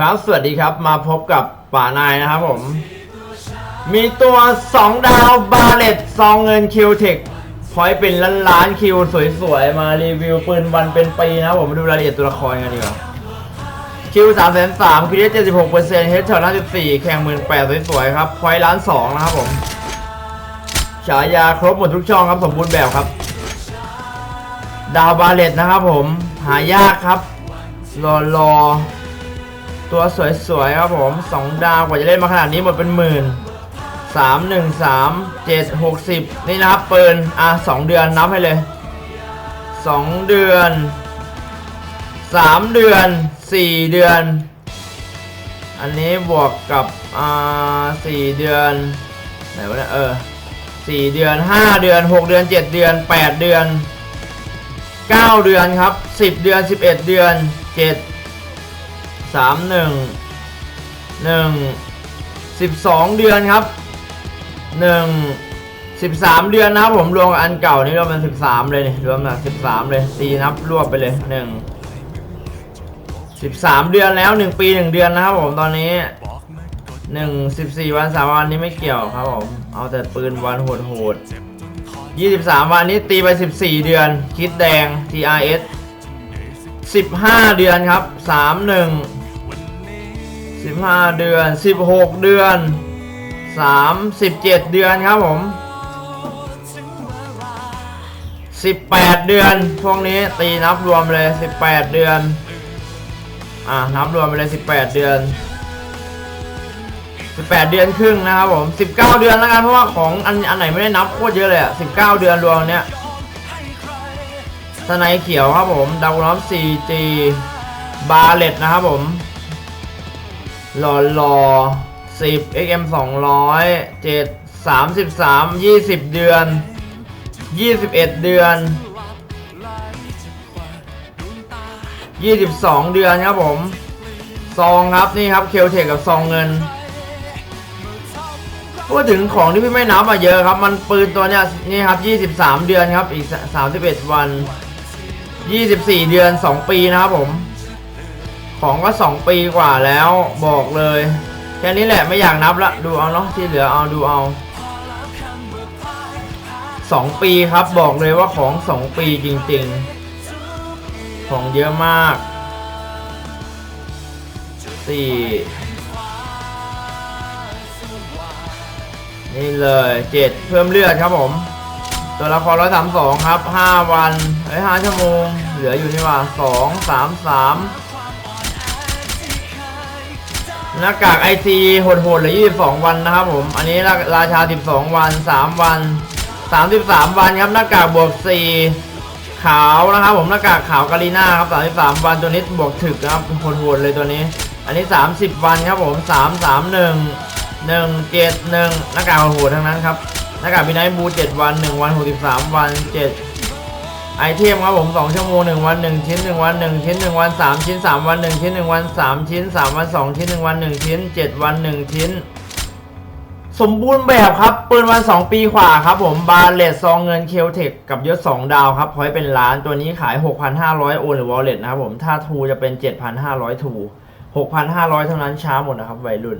ครับ สวัสดีครับ มาพบกับป่านายนะครับผม มีตัว 2 ดาวบาเลตซองเงินคิวเทคพอยเป็นล้านล้านคิวสวยๆ มารีวิวปืนวันเป็นปีนะผมมาดูรายละเอียดตัวละครกันดีกว่า คิวสามแสนสามคิวเจ็ดสิบหกเปอร์เซ็นต์เฮดช็อตห้าสิบสี่แข่งหมื่นแปดสวยๆ ครับ พอยล้านสองนะครับผม ฉายาครบหมดทุกช่องครับสมบูรณ์แบบครับ ดาวบาเลตนะครับผม หายากครับ รอรอ ตัวสวยๆครับผมสองดาวกว่าจะเล่นมาขนาดนี้หมดเป็นหมื่นสามหนึ่งสามเจ็ดหกสิบนี่นะครับปืนอะสองเดือนนับให้เลยสองเดือนสามเดือนสี่เดือน อันนี้บวกกับอ่าสี่เดือนไหนวะเนี่ยเออสี่เดือนห้าเดือนหกเดือนเจ็ดเดือนแปดเดือน9เดือนครับ10เดือน11เดือน 7 3 1 1 12เดือนครับ1 13เดือนนะครับผมรวมกับอันเก่านี่รวมเป็น13เลยนี่รวมแบบ13เลยตีนับรวบไปเลย1 13เดือนแล้ว1ปี1เดือนนะครับผมตอนนี้1 14วัน3วันนี้ไม่เกี่ยวครับผมเอาแต่ปืนวันโหดๆ23วันนี้ตีไป14เดือน คิดแดง TRS 15เดือนครับ31 15 เดือน 16 เดือน 37 เดือนครับผม 18 เดือน พวกนี้ตีนับรวมเลย 18 เดือน อะนับรวมไปเลย 18 เดือน 18 เดือนครึ่งนะครับผม 19 เดือนแล้วกัน เพราะว่าของอันอันไหนไม่ได้นับโคตรเยอะเลยอะ19 เดือนรวมเนี้ยสไนเขียวครับผมดาวน้อม 4G บาเลตนะครับผม หล่อหล่อ10 XM 200 7 33 20 เดือน 21 เดือน 22 เดือนครับผม ซองครับนี่ครับเคลเทคกับซองเงินพูดถึงของที่พี่ไม่นับมาเยอะครับ มันปืนตัวเนี้ยนี่ครับ 23 เดือนครับอีก 31 วัน 24 เดือน 2 ปีนะครับผม ของก็2ปีกว่าแล้วบอกเลย แค่นี้แหละไม่อยากนับละดูเอาเนาะที่เหลือเอาดูเอา2ปีครับบอกเลยว่าของ2ปีจริงๆ ของเยอะมากสี่นี่เลยเจ็ดเพิ่มเลือดครับผม ตัวละครร้อยสามสองครับห้าวันเอ้ยห้าชั่วโมง เหลืออยู่นี่ว่าสองสามสาม หน้ากากไอซีโหดๆเหลือยี่สิบสองวันนะครับผม อันนี้ราราชาสิบสองวันสามวันสามสิบสามวันครับหน้ากากบวกสี่ขาวนะครับผมหน้ากากขาวกาลีน่าครับสามสิบสามวันตัวนี้บวกถึกนะครับโหดๆเลยตัวนี้ อันนี้สามสิบวันครับผมสามสามหนึ่งหนึ่งเจ็ดหนึ่งหน้ากากโหดทั้งนั้นครับหน้ากากพีไนท์บูเจ็ดวันหนึ่งวันหกสิบสามวันเจ็ด ไอเทมครับผมสองชั่วโมงหนึ่งวันหนึ่งชิ้นหนึ่งวันหนึ่งชิ้นหนึ่งวันสามชิ้นสามวันหนึ่งชิ้นหนึ่งวันสามชิ้นสามวันสองชิ้นหนึ่งวันหนึ่งชิ้นเจ็ดวันหนึ่งชิ้น สมบูรณ์แบบครับปืนวันสองปีขวาครับผมบาเลตซองเงินเคลเทคกับยศสองดาวครับพอยเป็นล้านตัวนี้ขาย6,500โอนหรือวอลเล็ตนะครับผมถ้าทูจะเป็น7,500ทู6,500เท่านั้นช้าหมดนะครับวัยรุ่น